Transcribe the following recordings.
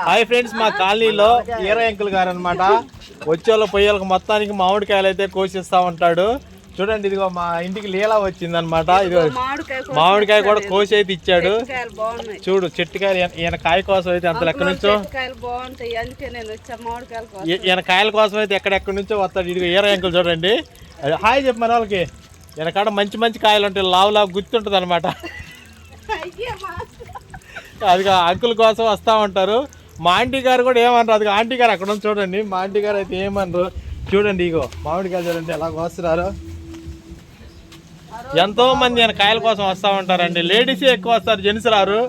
Hi friends మా కాలనీలో ఈర uncle గారు అనమాట వచ్చేవాళ్ళ పొయ్యేళ్ళకి మొత్తానికి మామిడికాయలు అయితే కోసిస్తా ఉంటాడు చూడండి ఇదిగో మా ఇంటికి లీలా వచ్చింది అనమాట ఇదిగో మామిడికాయ కూడా కోసి అయితే ఇచ్చాడు. చూడు చెట్టుకాయలు ఈయన- కాయ కోసం అయితే అంత లెక్క నుంచో ఈయన కాయల కోసం అయితే ఎక్కడెక్కడి నుంచో వస్తాడు. ఇదిగో ఈర అంకుల్ చూడండి. హాయ్ చెప్పు మన వాళ్ళకి. ఈయన కాడ మంచి మంచి కాయలు ఉంటాయి. లావు లావు గుర్తుంటుంది అనమాట అది అంకుల్ కోసం వస్తూ ఉంటారు. మా ఆంటీ గారు కూడా ఏమన్నారు అది ఆంటీ గారు అక్కడ ఉంది చూడండి. మా ఆంటీ గారు అయితే ఏమన్నారు చూడండి ఇగో మామిడికాయలు చూడండి ఎలా వస్తున్నారు ఎంతో మంది ఆయన కాయల కోసం వస్తూ ఉంటారండి. లేడీస్ ఎక్కువ వస్తారు జెంట్స్ రారు.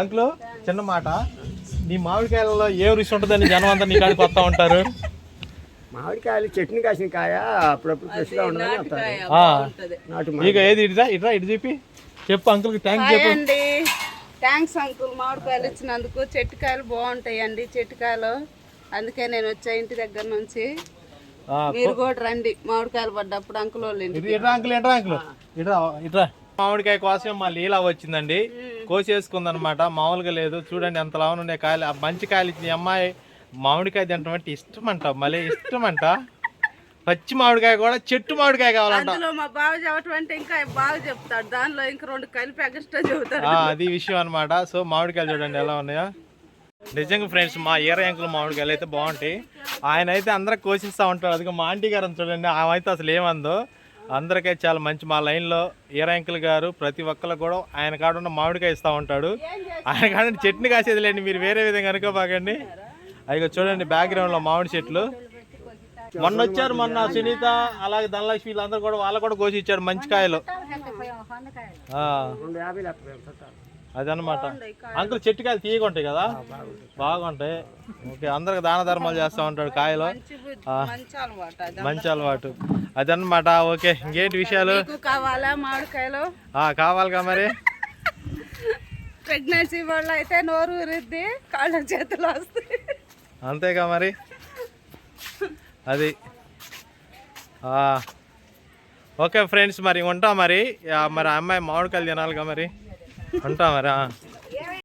అంకుల్ చిన్న మాట. నీ మామిడికాయలలో ఏ రుచి ఉంటుందని జనం అంతా నీ కాడికి వస్తూ ఉంటారు. మామిడికాయలు చట్నీ కాసిన కాయ అప్పుడప్పుడు ఫ్రెష్గా ఉండదని ఇక ఏది ఇటురా? ఇటురా ఇటు చెప్పి చెప్పు అంకుల్కి థ్యాంక్ చెప్పు. థ్యాంక్స్ అంకుల్ మామిడికాయలు ఇచ్చినందుకు. చెట్టుకాయలు బాగుంటాయి అండి చెట్టుకాయలు. అందుకే నేను వచ్చా ఇంటి దగ్గర నుంచి. మీరు కూడా రండి మామిడికాయలు పడ్డప్పుడు అంకుల్ వాళ్ళ ఇంటికి. ఇది ఇట్రా అంకుల్ ఇట్రా అంకుల్. ఇట్రా ఇట్రా. మామిడికాయ కోసం మా లీలా వచ్చిందండి. కోసేసుకుందనమాట మామూలుగా లేదు. చూడండి ఎంత లావున ఉన్నాయి కాయలు మంచి కాయలు ఇచ్చిన అమ్మాయి మామిడికాయ తింటాం అంటే ఇష్టం అంట మళ్ళీ ఇష్టం అంట పచ్చి మామిడికాయ కూడా చెట్టు మామిడికాయ కావాలంట. అందులో మా బావ చెప్పటం అంటే ఇంకా బాగా చెప్తాడు. దానిలో ఇంకా రెండు కలిపి ఎక్స్ట్రా చెబుతాడు. అది విషయం అనమాట సో మామిడికాయలు చూడండి ఎలా ఉన్నాయో. నిజంగా ఫ్రెండ్స్ మా ఈర అంకుల్ మామిడికాయలు అయితే బాగుంటాయి. ఆయన అయితే అందరికి కోసిస్తూ ఉంటాడు అది మా ఆంటీ గారు చూడండి ఆమె అయితే అసలు ఏమందో. అందరికీ చాలా మంచి మా లైన్లో ఈర అంకుల్ గారు ప్రతి ఒక్కరు కూడా ఆయన కాడ ఉన్న మామిడికాయ ఇస్తూ ఉంటాడు. ఆయన కాడ చట్నీ కాసేది లేండి మీరు వేరే విధంగా అనుకోబాకండి. అదిగో చూడండి బ్యాక్గ్రౌండ్లో మామిడి చెట్లు. మొన్న వచ్చారు మొన్న సునీత అలాగే ధనలక్ష్మి వీళ్ళందరూ కూడా వాళ్ళు కూడా కోసి ఇచ్చారు మంచి కాయలు. అదనమాట అంకుల్ చెట్టుకాయలు తీయగా ఉంటాయి కదా? బాగుంటాయి. ఓకే అందరికి దాన ధర్మాలు చేస్తూ ఉంటాడు కాయలు. మంచి అలవాటు. అదనమాట ఓకే ఇంకేంటి విషయాలు? కావాలా మామిడికాయలు? ఆ, కావాలిగా మరి. ప్రెగ్నెన్సీ వాళ్ళు అయితే నోరు ఊరిద్ది కాళ్ళ చేతులు వస్తాయి. అంతేగా మరి. అది. ఓకే ఫ్రెండ్స్ మరి ఉంటా మరి. మరి అమ్మాయి మామిడికాయలు తినాలిగా మరి. ఉంటా మరి